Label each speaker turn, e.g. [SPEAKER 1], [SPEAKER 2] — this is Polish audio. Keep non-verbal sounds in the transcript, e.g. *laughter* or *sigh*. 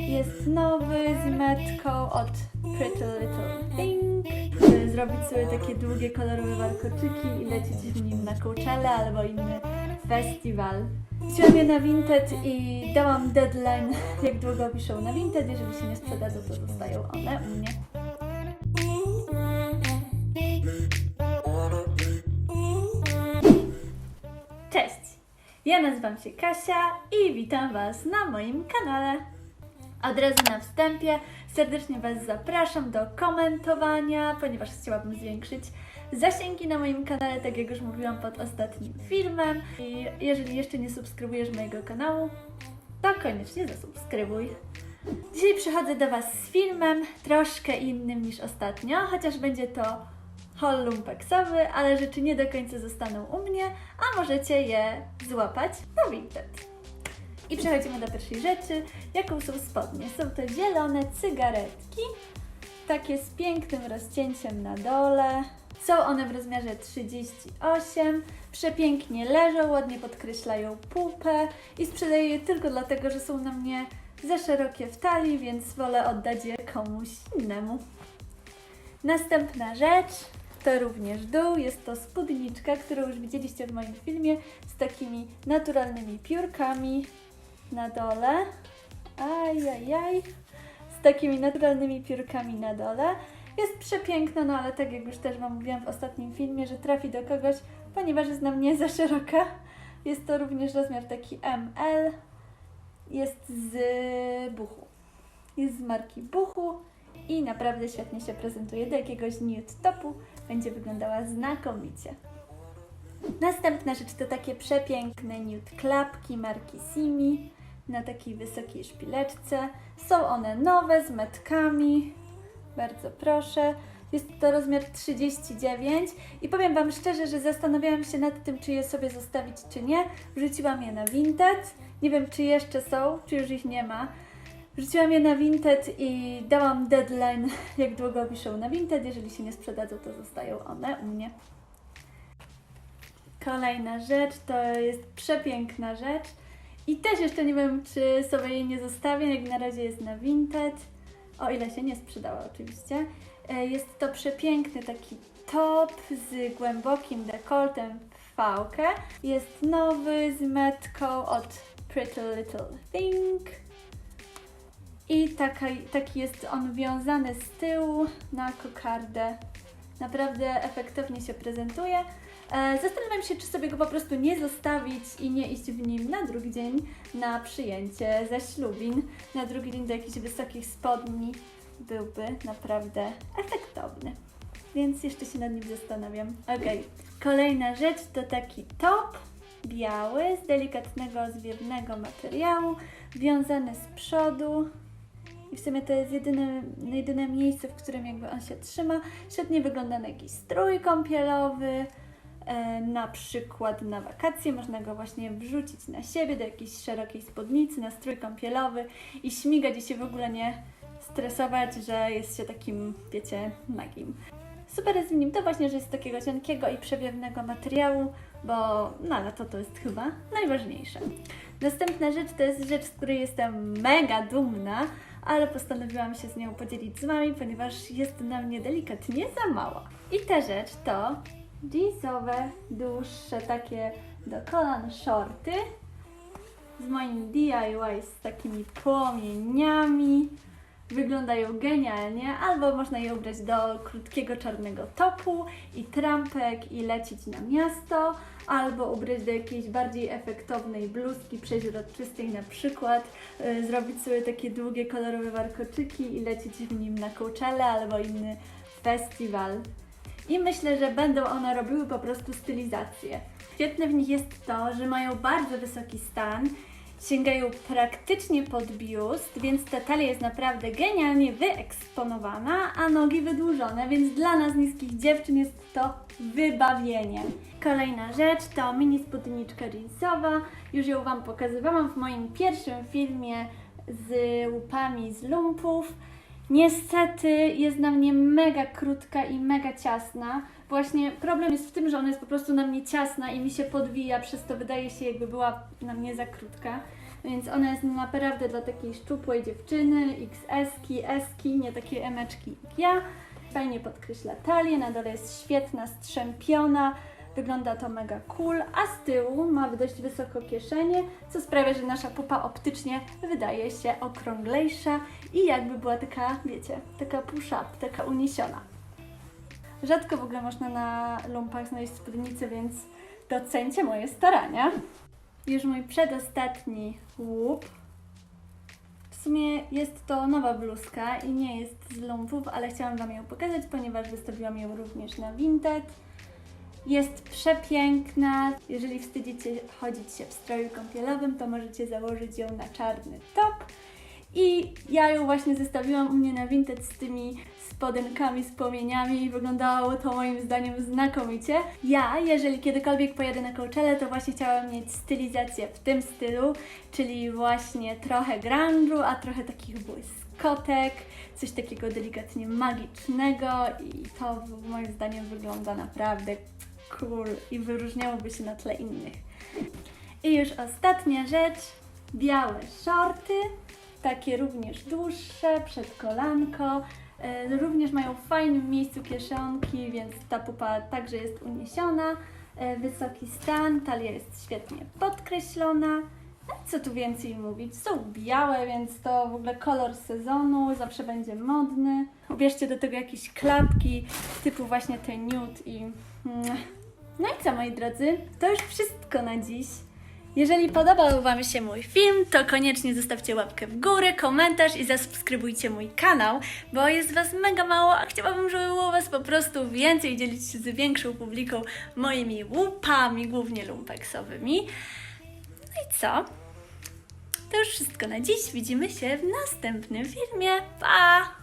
[SPEAKER 1] Jest nowy z metką od Pretty Little Thing. Zrobić sobie takie długie, kolorowe warkoczyki i lecieć w nim na Coachella albo inny festiwal. Wziąłem je na Vinted i dałam deadline, *laughs* jak długo piszą na Vinted. Jeżeli się nie sprzedadzą, to zostają one u mnie. Cześć! Ja nazywam się Kasia i witam Was na moim kanale. Razu na wstępie serdecznie Was zapraszam do komentowania, ponieważ chciałabym zwiększyć zasięgi na moim kanale, tak jak już mówiłam pod ostatnim filmem. I jeżeli jeszcze nie subskrybujesz mojego kanału, to koniecznie zasubskrybuj. Dzisiaj przychodzę do Was z filmem troszkę innym niż ostatnio, chociaż będzie to haul lumpeksowy, ale rzeczy nie do końca zostaną u mnie, a możecie je złapać na Vinted. I przechodzimy do pierwszej rzeczy, jaką są spodnie. Są to zielone cygaretki, takie z pięknym rozcięciem na dole. Są one w rozmiarze 38, przepięknie leżą, ładnie podkreślają pupę i sprzedaję je tylko dlatego, że są na mnie za szerokie w talii, więc wolę oddać je komuś innemu. Następna rzecz to również dół. Jest to spódniczka, którą już widzieliście w moim filmie z takimi naturalnymi piórkami na dole. Ajajaj. Z takimi naturalnymi piórkami na dole. Jest przepiękna, no ale tak jak już też Wam mówiłam w ostatnim filmie, że trafi do kogoś, ponieważ jest na mnie za szeroka. Jest to również rozmiar taki ML. Jest z buchu. Jest z marki Buchu i naprawdę świetnie się prezentuje. Do jakiegoś nude topu będzie wyglądała znakomicie. Następna rzecz to takie przepiękne nude klapki marki Simi na takiej wysokiej szpileczce. Są one nowe z metkami. Bardzo proszę. Jest to rozmiar 39 i powiem Wam szczerze, że zastanawiałam się nad tym, czy je sobie zostawić, czy nie. Wrzuciłam je na Vinted. Nie wiem, czy jeszcze są, czy już ich nie ma. Wrzuciłam je na Vinted i dałam deadline, *laughs* jak długo piszą na Vinted. Jeżeli się nie sprzedadzą, to zostają one u mnie. Kolejna rzecz to jest przepiękna rzecz. I też jeszcze nie wiem, czy sobie jej nie zostawię, jak na razie jest na Vinted. O ile się nie sprzedała oczywiście. E, Jest to przepiękny taki top z głębokim dekoltem w fałkę. Jest nowy z metką od Pretty Little Thing. I taka, taki jest on wiązany z tyłu na kokardę. Naprawdę efektownie się prezentuje. E, Zastanawiam się, czy sobie go po prostu nie zostawić i nie iść w nim na drugi dzień na przyjęcie ze ślubin. Na drugi dzień do jakichś wysokich spodni byłby naprawdę efektowny. Więc jeszcze się nad nim zastanawiam. Okej. Kolejna rzecz to taki top biały z delikatnego zwiewnego materiału, wiązany z przodu. I w sumie to jest jedyne, jedyne miejsce, w którym jakby on się trzyma. Świetnie wygląda na jakiś strój kąpielowy, na przykład na wakacje. Można go właśnie wrzucić na siebie do jakiejś szerokiej spódnicy, na strój kąpielowy i śmigać i się w ogóle nie stresować, że jest się takim, wiecie, nagim. Super jest w nim to właśnie, że jest takiego cienkiego i przewiewnego materiału, bo no ale to to jest chyba najważniejsze. Następna rzecz to jest rzecz, z której jestem mega dumna, ale postanowiłam się z nią podzielić z Wami, ponieważ jest na mnie delikatnie za mała. I ta rzecz to jeansowe, dłuższe takie do kolan shorty z moim DIY z takimi płomieniami. Wyglądają genialnie, albo można je ubrać do krótkiego czarnego topu i trampek i lecieć na miasto, albo ubrać do jakiejś bardziej efektownej bluzki przeźroczystej na przykład, y, zrobić sobie takie długie kolorowe warkoczyki i lecieć w nim na Coachella albo inny festiwal. I myślę, że będą one robiły po prostu stylizację. Świetne w nich jest to, że mają bardzo wysoki stan, sięgają praktycznie pod biust, więc ta talia jest naprawdę genialnie wyeksponowana, a nogi wydłużone, więc dla nas niskich dziewczyn jest to wybawienie. Kolejna rzecz to mini spódniczka jeansowa. Już ją Wam pokazywałam w moim pierwszym filmie z łupami z lumpów. Niestety jest na mnie mega krótka i mega ciasna. Właśnie problem jest w tym, że ona jest po prostu na mnie ciasna i mi się podwija, przez to wydaje się jakby była na mnie za krótka. Więc ona jest naprawdę dla takiej szczupłej dziewczyny, XS-ki, S-ki, nie takie emeczki jak ja. Fajnie podkreśla talię, na dole jest świetna, strzępiona, wygląda to mega cool, a z tyłu ma dość wysoko kieszenie, co sprawia, że nasza pupa optycznie wydaje się okrąglejsza i jakby była taka, wiecie, taka push-up, taka uniesiona. Rzadko w ogóle można na lumpach znaleźć spódnicę, więc docencie moje starania. Już mój przedostatni łup. W sumie jest to nowa bluzka i nie jest z lumpów, ale chciałam Wam ją pokazać, ponieważ wystawiłam ją również na Vinted. Jest przepiękna. Jeżeli wstydzicie chodzić się w stroju kąpielowym, to możecie założyć ją na czarny top. I ja ją właśnie zestawiłam u mnie na Vinted z tymi spodenkami z płomieniami i wyglądało to moim zdaniem znakomicie. Ja, jeżeli kiedykolwiek pojadę na Coachella, to właśnie chciałam mieć stylizację w tym stylu, czyli właśnie trochę grunge'u, a trochę takich błyskotek, coś takiego delikatnie magicznego i to moim zdaniem wygląda naprawdę cool i wyróżniałoby się na tle innych. I już ostatnia rzecz, białe shorty, takie również dłuższe, przed kolanko. E, Również mają w fajnym miejscu kieszonki, więc ta pupa także jest uniesiona. E, Wysoki stan, talia jest świetnie podkreślona. No co tu więcej mówić? Są białe, więc to w ogóle kolor sezonu, zawsze będzie modny. Ubierzcie do tego jakieś klapki typu właśnie te nude i... No i co moi drodzy, to już wszystko na dziś. Jeżeli podobał Wam się mój film, to koniecznie zostawcie łapkę w górę, komentarz i zasubskrybujcie mój kanał, bo jest Was mega mało, a chciałabym, żeby było Was po prostu więcej dzielić się z większą publiką moimi łupami, głównie lumpeksowymi. No i co? To już wszystko na dziś. Widzimy się w następnym filmie. Pa!